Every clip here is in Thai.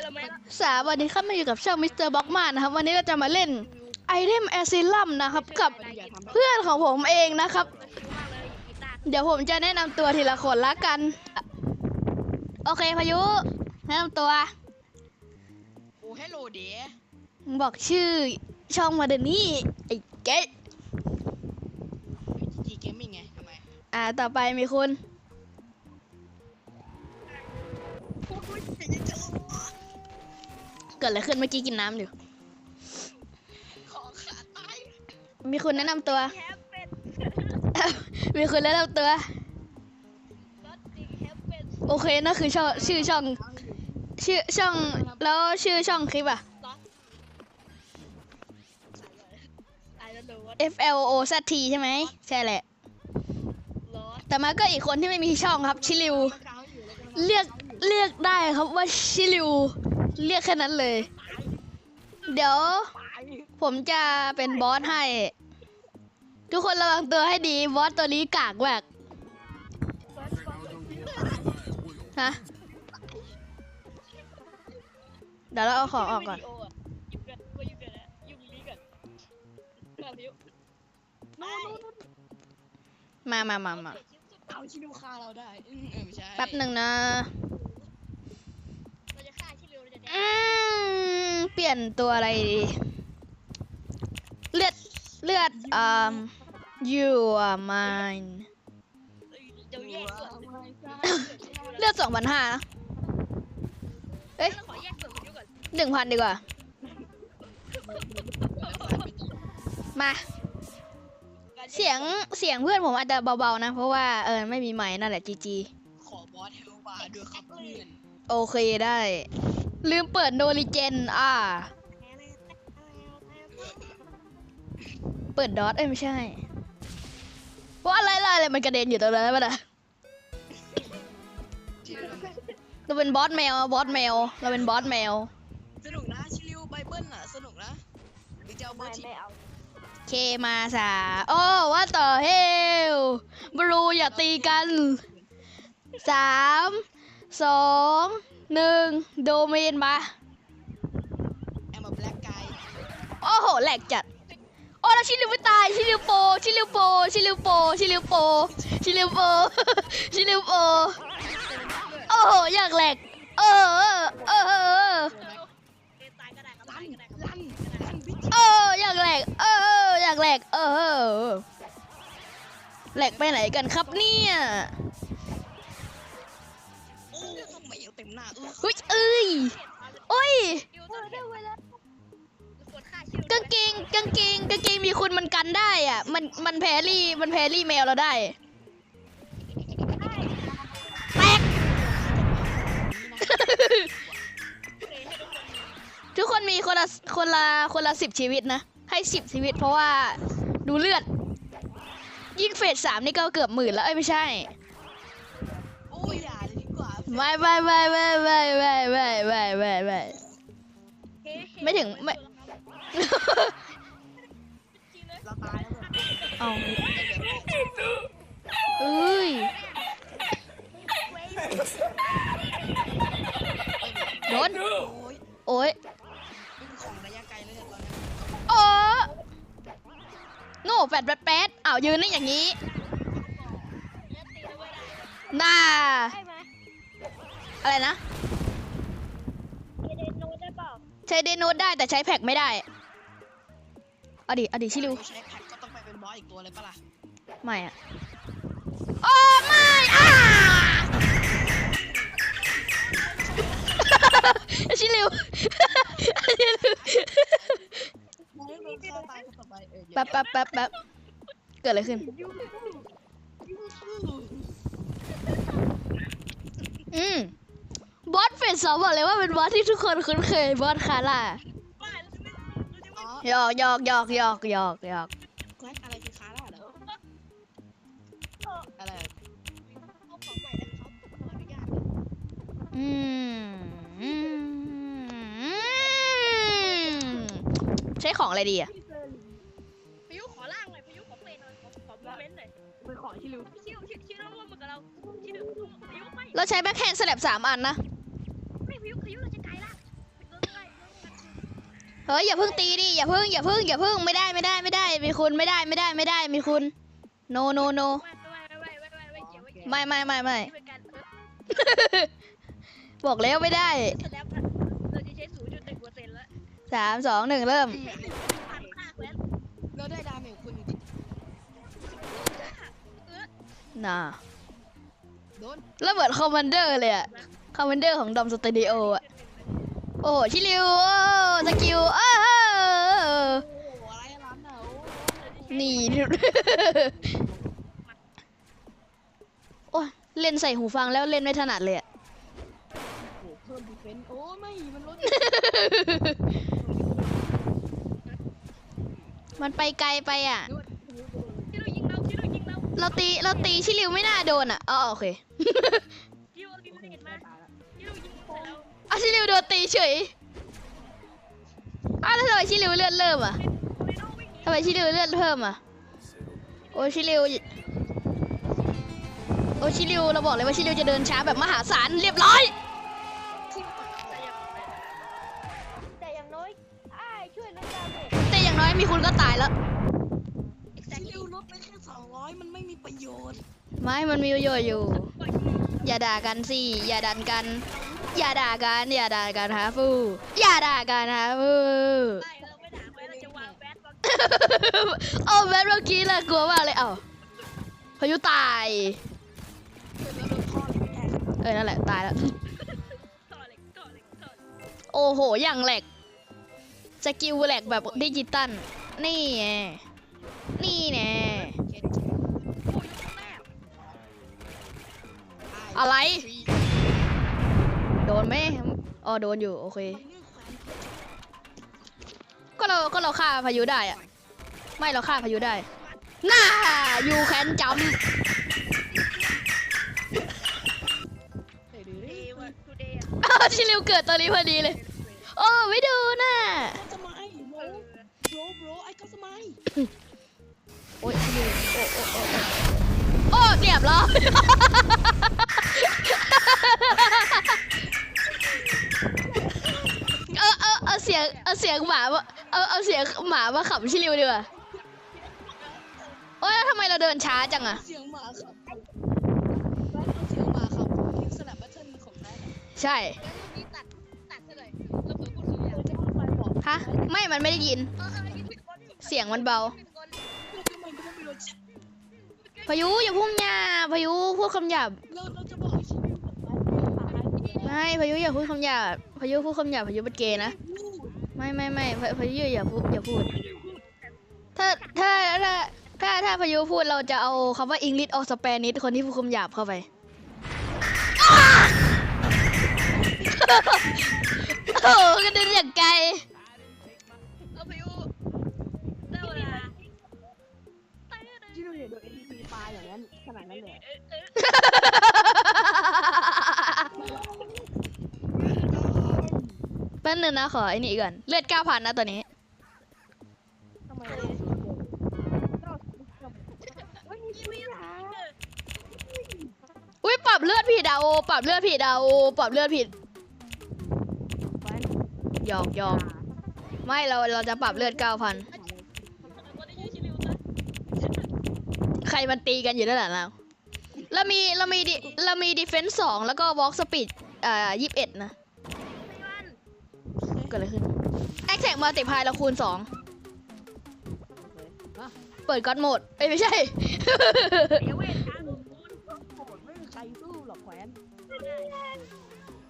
ยละไหมล่ะสวัสดีครับมาอยู่กับช่องมิสเตอร์บ็อกมานะครับ วันนี้เราจะมาเล่นไอเทมแอซิลัมนะครับ กับเพื่อนของผมเองนะครับมากเลยกีตาร์เดี๋ยวผมจะแนะนำตัวทีละคนละกัน โอเคพายุแนะนำตัว โอ้ฮัลโหลเด๋มึงบอกชื่อช่องมาเดยวนี่ไอ้เก๊จีเกมมิ่งไงทำไม อ่าต่อไปมีคุณ กิดอะไรขึ้นเมื่อกี้กินน้ำอยู่ ขอขาตายมีคุณแนะนำตัว แฮปเป็นมีคุณแนะนำตัว รถจริงแฮปเป็นโอเคนั่นคือช่องชื่อช่อง ชื่อช่องแล้วชื่อช่องคลิปอะไอ้รู้ว่า F L O Z T ใช่ไหมใช่แหละ รถแต่มาก็อีกคนที่ไม่มีช่องครับชิลิวค้างอยู่แล้วเรียกเรียกได้ครับว่าชิลิว เรียกแค่นั้นเลย เดี๋ยว ผมจะเป็นบอสให้ ทุกคนระวังตัวให้ดี บอสตัวนี้กากมากฮะเดี๋ยวเราเอาของออกก่อนวิดีโอะหยิบกันว่าหยิบกันนะหยิบนี้กันแบบนี้มามามามาเอาชิลูฆ่าเราได้อืมเออไม่ใช่ แป๊บหนึ่งนะเราจะฆ่าที่ เร็วเราจะแดอืมเปลี่ยนตัวอะไรดี เลือด เลือดอ่า you are mine เดี๋ยวแยกส่วนเลือดสองพันห้านะเอ้ยเราขอแยกส่วนคุณยุก่อนหนึ่งพันดีกว่า มา เสียง เสียงเพื่อนผมอาจจะเบาๆนะ เพราะว่า เออ ไม่มีไม้นั่นแหละจีจีขอบอสเฮลบาร์ด้วยครับเพื่อน โอเคได้ ลืมเปิดโนริเจน อ่า เปิดดอทเอ้ยไม่ใช่ ว่าอะไรอะไรอะไรมันกระเด็นอยู่ตรงนั้นปะนะชิลูเราเป็นบอสแมวอะบอสแมว เราเป็นบอสแมว สนุกนะชิลูไบเบิลอะ สนุกนะหรือจะเอาเบอร์ทีเคมาสาโอ้ว่าต่อเฮลบรูอย่าตีกันสามสอง หนึ่งโดเมนมาแอมมาแบล็กไกด์โอ้โหแหลกจัด โอ้แล้วชิลิวไม่ตายชิลิวโปชิลิวโปชิลิวโปชิลิวโปชิลิวโปชิลิวโปโอ้โหอยากแหลก เออเออเออเออเตายก็ได้ครับลั่ตายนก็ได้ลั่นลั่นพิจิเอออยากแหลกเออเอออยากแหลกเออเออแหลกไปไหนกันครับเนี่ย หน้าเออเฮ้ยเอ้ยโอ้ยยูต้องได้เวลาควรฆ่าชิวกางเกงกางเกงกางเกงมีคุณมันกันได้อะ มันมันแพรรี่มันแพรรี่แมวเราได้แตกทุกคนมีคนละคนละคนละสิบชีวิตนะ ให้สิบชีวิตเพราะว่าดูเลือด ยิ่งเฟสสามนี่ก็เกือบหมื่นแล้ว เอ้ยไม่ใช่ โอ้ยอย่าเลยดีกว่า ไม่ไม่ไม่ไม่ไม่ไม่ไม่ไม่ไม่ไม่ไม่ถึงไม่เราตายแล้วแบบเอาเอ้ยโดนโอ้ยโอ้ยเป็นของระยะไกลเลยเนี่ยตอนนี้โอ้โน่แฟดแปดแปดอ้าวยืนได้อย่างนี้น่าได้ไหม อะไรนะเดนโนได้เปล่าใช้เดโนดได้แต่ใช้แพ็กไม่ได้เอาดิเอาดิชิลิวใช้แพ็คก็ต้องไปเป็นบอสอีกตัวเลยปะล่ะไม่อะโอ้ไม่อ่าชิลิวชิลิวไม่โดนฆ่าตายคนต่อไปเออแป๊บแป๊บแป๊บแป๊บเกิดอะไรขึ้นอืม บอสเฟสสองบอกเลยว่าเป็นบอสที่ทุกคนคุ้นเคยบอสคาร่าบ้าเราจะไม่เราจะไม่อ๋อหยอกหยอกหยอกหยอกหยอกหยอกแกอะไรคือคาร่าเหรออะไรเอาของใหม่นะครับขออนุญาตอืมอืมใช้ของอะไรดีอะพายุขอล่างหน่อยพายุขอเปย์หน่อยขอขอโมเมนต์หน่อยไปขอที่ริวชิวชิวชิวแล้วร่วมมือกับเราชิวพายุไม่เราใช้แบ็คแฮนด์สลับสามอันนะไม่พายุพายุเราจะไกลละ เฮ้ยอย่าเพิ่งตีดิอย่าเพิ่งอย่าเพิ่งอย่าเพิ่งไม่ได้ไม่ได้ไม่ได้มีคุณไม่ได้ไม่ได้ไม่ได้มีคุณ no no no ไม่ไม่ไม่ไม่ไม่ไม่เกี่ยวไม่เกี่ยวไม่ไม่ไม่ไม่นี่เป็นการเออบอกแล้วไม่ได้สามสองหนึ่งเริ่มน่าแควนเราได้ดาเมจคุณอยู่ดิน่ะโดนแล้วเหมือนคอมมานเดอร์เลยอะคอมมานเดอร์ของดอมสตูดิโออะ อ้โหชิลิวโอ้สกิลอ้โอ้อะไรร้านเหนีโอ้ยเล่นใส่หูฟังแล้วเล่นไม่ถนัดเลยอะโอ้เพิ่มดีเฟนโอ้ไม่ มันลดมันไปไกลไปอะ เราตี เราตีชิลิวไม่น่าโดนอะ อ๋อโอเค อะชิลิวโดนตีเฉยอ้าวแล้วทำไมชิลิวเลือดเริ่มอะไม่ต้องวิ่งหนีทำไมชิลิวเลือดเพิ่มอะ โอ้ชิลิว โอ้ชิลิวเราบอกเลยว่าชิลิวจะเดินช้าแบบมหาศาลเรียบร้อย แต่อย่างแต่อย่างน้อยอ้ายช่วยลดดาเมจแต่อย่างน้อยมีคุณก็ตายแล้วชิลิวลดไปแค่สองร้อยมันไม่มีประโยชน์ ไม่ มันมีประโยชน์อยู่ อย่าด่ากันสิ อย่าดันกัน อย่าด่ากันอย่าด่ากันฮะฟูอย่าด่ากันฮะฟูได้เราไม่ด่าไปเราจะวางแบทโอ้แมทเมื่อกี้น่ากลัวมากเลยเอ้าพายุตายแล้วโดนพ่อเลยแออนั่นแหละตายแล้วโอ้โหอย่างแหลกสกิลแหลกแบบดิจิตัลนี่ไงนี่แน่อะไร โดนไหมอ๋อโดนอยู่โอเคมันเรื่องแขวนก็เราก็เราฆ่าพายุได้อะไม่เราฆ่าพายุได้น่า you can jump เฮ้ยดูเดดิย์วันทูเดย์อ้าวชิลิวเกิดตอนนี้พอดีเลย โอ้ไม่ดูน่ะก็สมัยโบเออโบโบไอ้ก็สมัยโอ้ยชิลิวโอ้โอ้โอ้โอ้โอ้เรียบร้อยเออเออเอาเสียงเอาเสียงหมามาเอาเอาเสียงหมามาขำชิลิวดีกว่าโอ้ยแล้วทำไมเราเดินช้าจังอะเสียงหมาครับเสียงหมาครับคิงสนับแบทเทิลของนายน่ะใช่นี่ตัดตัดเท่าไหร่เราเผื่อพูดคุยเออจะพูดไปบอกฮะไม่มันไม่ได้ยิน เออเออยิงผิดคนเสียงมันเบาผิดคนพูดทำไมก็ไม่รู้พายุอย่าพุ่งหยาบพายุพูดคำหยาบเราเราจะบอกให้ชิลิวกับนายเป็นหมาให้ดีไม่พายุอย่าพูดคำหยาบพายุพูดคำหยาบพายุเป็นเกย์นะ ไม่ไม่ไม่พาพายุอย่าพูดอย่าพูด ถ้าถ้าถ้าถ้าถ้าพายุพูดเราจะเอาคำว่าอังกฤษออกสเปนิสคนที่พูดคำหยาบเข้าไป โอ้โหกระเด็นอย่างไกลเอาไปอูได้เวลาชิลิวเนี่ยโดนเอ็นพีปลาอย่างนั้นขนาดนั้นเลย เออเออ แป๊บนึงนะขอไอ้นี่ก่อน เลือดเก้าพันนะตัวนี้ ทำไมอุ้ยปรับเลือดผิดอะโอปรับเลือดผิดอะโอปรับเลือดผิดหยอกหยอกไม่เราเราจะปรับเลือดเก้าพันใครมันตีกันอยู่ด้านหลังเราเรามีเรามีดิเรามีดีเฟนส์สองแล้วก็วอล์กสปีดอ่ายี่สิบเอ็ดนะ กิดอะไรขึ้นแอคแท็กมัลติพายเราคูณสองเปิดก็อดโหมดเอ้ยไม่ใช่เดี๋ยวเวทการลงทุนโหดไม่มีใครสู้หรอกแขวน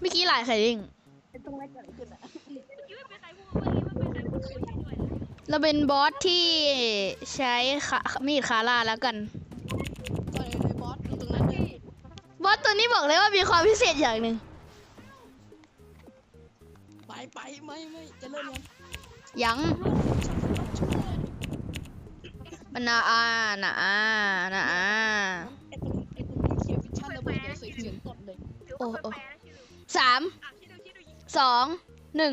เมื่อกี้หลายใครดิ้งไอ้ตรงนั้นเกิดอะไรขึ้นอะยืดไปใครพูดเมื่อกี้ว่าเป็นใครพูดคุยด้วยนะเราเป็นบอสที่ใช้ขามีดคาร่าแล้วกันต่อยเลยบอสอยู่ตรงนั้นเลยบอสตัวนี้บอกเลยว่ามีความพิเศษอย่างหนึ่ง ไปไปไม่ไม่จะเริ่มยังยังมันนาอานาอานาอาไอ้ตรงไอ้ตรงนี้เคลียร์ฟิชชั่นระเบิดเดี๋ยวเสียงเสียงตดเลยถือว่าแปลกๆนะชิลิวสามอะชิลิวชิลิวยิงสองหนึ่ง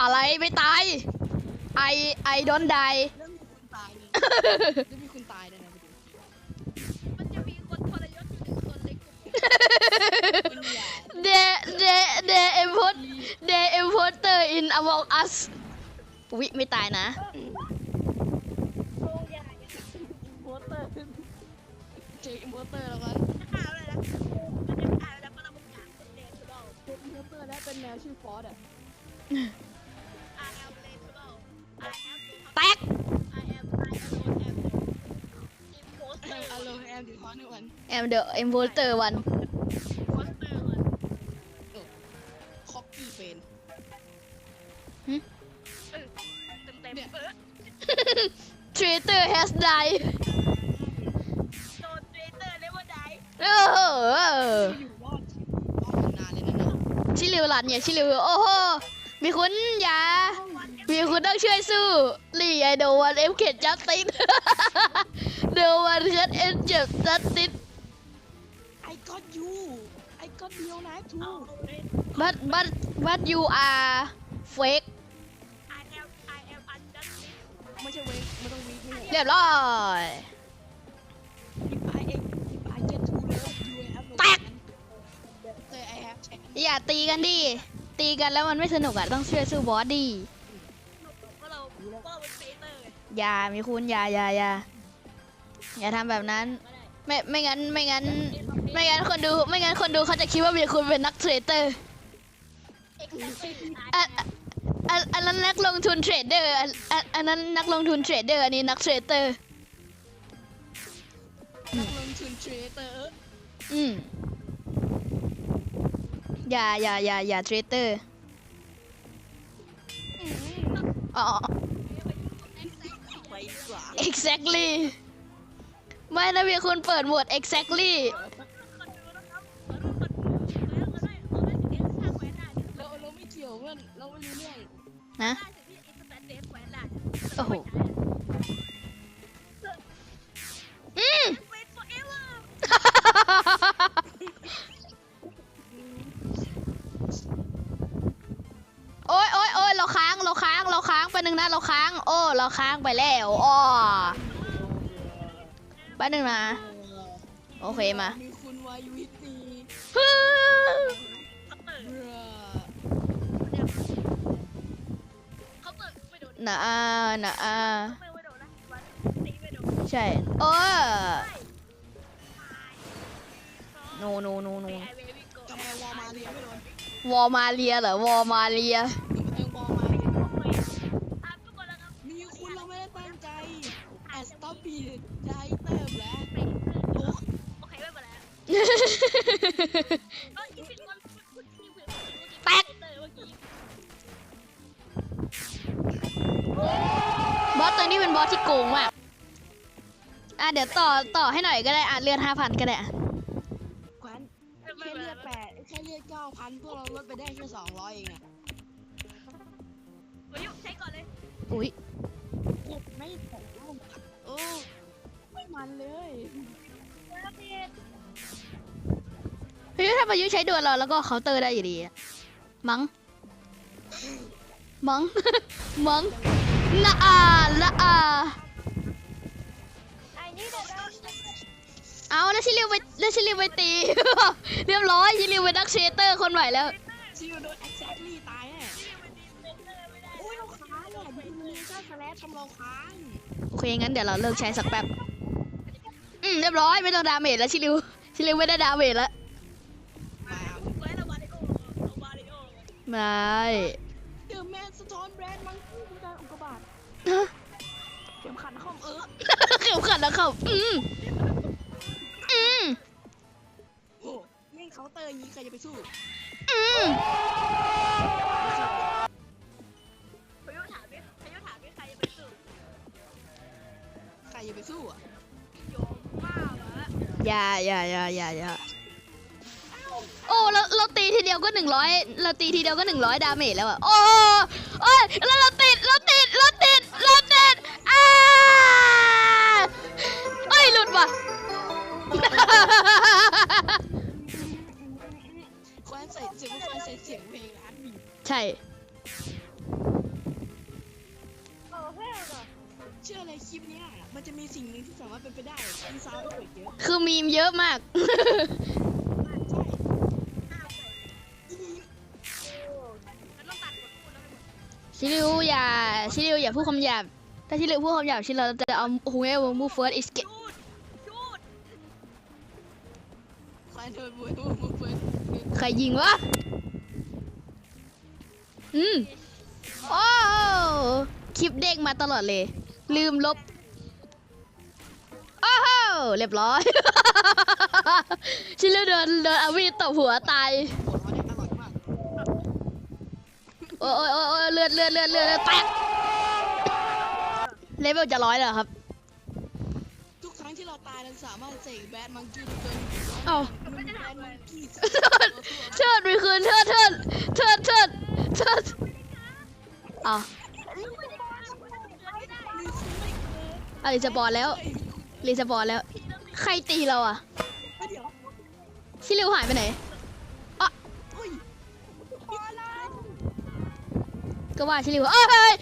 อะไรไม่ตายไอไอดอนไดเริ่มมีคนตายเลยเริ่มมีคนตายเลย คนเล็กเป็นยาเดเดเดเอมพดเด Among Us วิไม่ตายนะโรงยาเนี่ยโมเตอร์เจออิมโมเตอร์แล้วกันข่าวเลยนะมันจะข่าวแล้วก็เราบอกถามคนเรียนคือเราเป็นอิมโมเตอร์และเป็นแมวชื่อฟอสอะ อารมณ์แอมดีคอนในวันแอมเดอะเอ็มโวลเตอร์วัน imposter มันคอปปี้เป็นเออเต็มเต็มเออ Traitor has died โดนเทรเตอร์เลเวอร์ไดเอออยู่รอดรอดนานเลยนะเนี่ยชิลิวหลันเนี่ยชิลิวโอ้โหมีคุณอย่ามีคุณต้องช่วยสู้ลี่ไอโดวันเอ็มเข็ดจัสติส โดวันเข็ดเอ็มเจ็บจัสติสไอ้ก็ยูไอ้ก็เดียวนะทูเอาเลยบัตบัตบัตยูอาร์เฟก I am I am unjustice ไม่ใช่เวกไม่ต้องวีคไม่ใช่เรียบร้อย If I if I get to love you I have no แตกแต่ I have check อย่าตีกันดิ ตีกันแล้วมันไม่สนุกอะต้องช่วยสู้บอสดีก็เราก็เราเป็นเทรเตอร์ไงอย่ามีคุณอย่าอย่าอย่า อย่าทำแบบนั้นไม่ได้ไม่ไม่งั้นไม่งั้น ไม่งั้นคนดูไม่งั้นคนดูเขาจะคิดว่ามีคุณเป็นนักเทรดเตอร์เอ็กซ์อันอันอันนั้นนักลงทุนเทรดเดอร์อันอันอันนั้นนักลงทุนเทรดเดอร์อันนี้นักเทรดเตอร์นักลงทุนเทรดเตอร์อืมอย่าอย่าอย่าอย่าเทรดเตอร์อ๋อไปดีกว่า exactly ไม่นะมีคุณเปิดโหมด exactly เราเราไม่เกี่ยวเพื่อนเราไม่รู้เรื่องนะโอ้โหอืมโอ้ยโอ้ยโอ้ยเราค้างเราค้างเราค้างไปหนึ่งนะเราค้าง โอ้เราค้างไปแล้วอ้อ ปหนึ่งนะ โอเคมา มีคุณวายุวิตีฮึ่มเรือนะอานะอาใช่ โอ้โนโนโนโนกำแพงวอลมาเรียไม่โดนวอร์มาเลียเหรอ วอร์มาเลีย แตกบอสตัวนี้เป็นบอสที่โกงมากอะเดี๋ยวต่อต่อให้หน่อยก็ได้อะเลื่อนห้าพันก็ได้อะแขวนแค่เลือดแปดแค่เลือดเก้าพันพวกเราลดไปได้แค่สองร้อยเองอะอุ้ยกดไม่ตกแล้วโอ้ไม่มันเลย พายุถ้าพายุใช้ดวลเราแล้วก็เคาน์เตอร์ได้อยู่ดีอะมั้ง มั้ง มั้งละอาละอาไอ้นี่เดี๋ยวเราเอาแล้วชิลิวไปแล้วชิลิวไปตี เรียบร้อยชิลิวเป็นนักเชเตอร์คนใหม่แล้ว ชิวโดน exactly ตายแน่โอ้ยเราค้างอะยูมิเนชั่นสแลชทำเราค้างโอเคงั้นเดี๋ยวเราเลิกใช้สักแป๊บ อืมเรียบร้อยไม่ต้องดาเมจแล้วชิลิว ชิลิวไม่ได้ดาเมจแล้ว มาเอา ไม่เดอะแมนสะท้อนแบรนด์มังคีเป็นการอุกกาบาตฮะเข็มขัดคอมเออเข็มขัดแล้วเขาอืมอืมโอ้แม่งเคาน์เตอร์อย่างนี้ใครจะไปสู้อืมใครจะไปสู้อะอย่าอย่าอย่าอย่าอย่าโอ้ เราเราตีทีเดียวก็หนึ่งร้อยเราตีทีเดียวก็หนึ่งร้อยดาเมจแล้วอะโอ้โอ้ยแล้วเราติดเราติดเราติดเราติดอ้าเอ้ยหลุดว่ะแควนใส่เสียงแควนใส่เสียงเพลงอาร์ตบีใช่โอ้เฮ้ยเหรอเชื่ออะไรคลิปเนี้ยมันจะมีสิ่งหนึ่งที่สามารถเป็นไปได้มีซาวด์เอฟเฟกต์เยอะคือมีมเยอะมาก ชิลิวอย่าชิลิวอย่าพูดคำหยาบถ้าชิลิวพูดคำหยาบชิลิวจะเอา whoever move first is get ชูดชูดใครโดนบุยบุยบุยบุยใครยิงวะอืมโอ้คลิปเด้งมาตลอดเลย ลืมลบโอ้โหเรียบร้อย ชิลิวโดนโดนอาวีตบหัวตายปวดเขาเนี่ยอร่อยมาก โอ้ยโอ้ยโอ้ยโอ้ยเลือดเลือดเลือดเลือดเลือดแตกเลเวลจะร้อยแล้วเหรอครับ ทุกครั้งที่เราตายเราสามารถเสกแบดมังกี้เดินเอ้ามันแบดมังกี้เชิดไปคืนเชิดเชิดเชิดเชิดเชิดอ้าวอะรีสปอนแล้วรีสปอนแล้ว ใครตีเราอะ เดี๋ยว ชิลิวหายไปไหน ก็ว่าชิลิวเอ้ยเอ้ย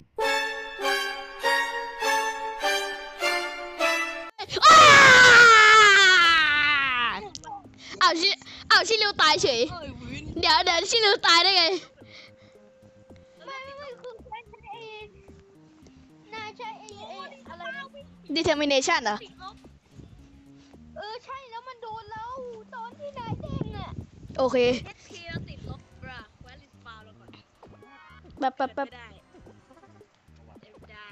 อ้าอ้าวชิอ้าวชิลิวตายเฉยเฮ้ยวินเดี๋ยวเดี๋ยวชิลิวตายได้ไงไม่ไม่คือใช้ไอ้นายใช้ไอ้ไอ้อะไรนะ determination เหรอติดลบเออ ใช่แล้วมันโดนเราตอนที่นายเด้งอะโอเค แป๊บแป๊บแป๊บได้เดี๋ยวได้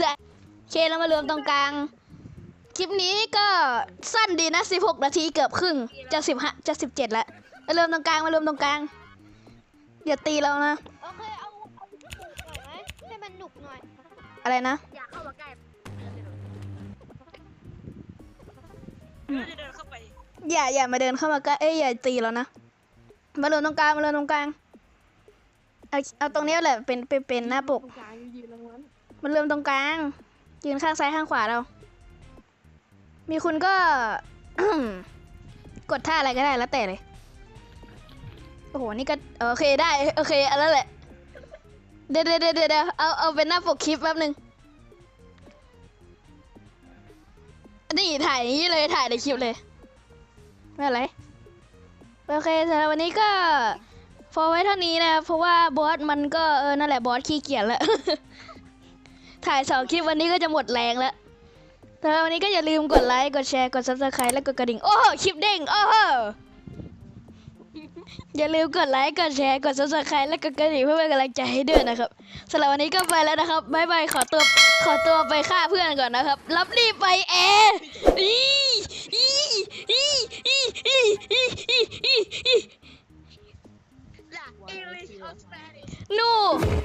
ได้โอเคเรามารวมตรงกลาง คลิปนี้ก็สั้นดีนะ 16 นาทีเกือบครึ่ง จะ15จะ 17แล้วมารวมตรงกลางมารวมตรงกลาง อย่าตีเรานะ โอเค เอาเอาหนุกหน่อยไหมให้มันหนุกหน่อย อะไรนะ อยากเข้ามาใกล้อย่าอย่ามาเดินเข้ามาใกล้ เอ้ยอย่าตีเรานะ มารวมตรงกลางมารวมตรงกลาง เอาเอาตรงนี้แหละเป็นเป็นเป็นหน้าปก กลางยืนรางวัลมันเริ่มตรงกลาง ยืนข้างซ้ายข้างขวาเรา มีคุณก็ กดท่าอะไรก็ได้แล้วแต่เลย โอ้โห นี่ก็โอเคได้ โอเคอันนั้นแหละ เดี๋ยวเดี๋ยวเดี๋ยวเดี๋ยวเอาเอาเป็นหน้าปกคลิปแป๊บหนึ่งนี่ถ่ายอย่างนี้เลยถ่ายในคลิปเลย ไม่เป็นไร โอเคสำหรับวันนี้ก็ พอไว้เท่านี้นะ เพราะว่าบอสมันก็เออนั่นแหละบอสขี้เกียจแล้ว ถ่ายสองคลิปวันนี้ก็จะหมดแรงแล้วแต่วันนี้ก็อย่าลืมกดไลค์ กดแชร์ กด subscribe และกดกระดิ่ง โอ้คลิปเด้ง โอ้อย่าลืมกดไลค์ กดแชร์ กด subscribe และกดกระดิ่งเพื่อเป็นกำลังใจให้ด้วยนะครับสำหรับวันนี้ก็ไปแล้วนะครับบ๊ายบาย ขอตัว ขอตัวไปฆ่าเพื่อนก่อนนะครับ รับรีบไปแอร์อีอีอีอีอีอีอี No!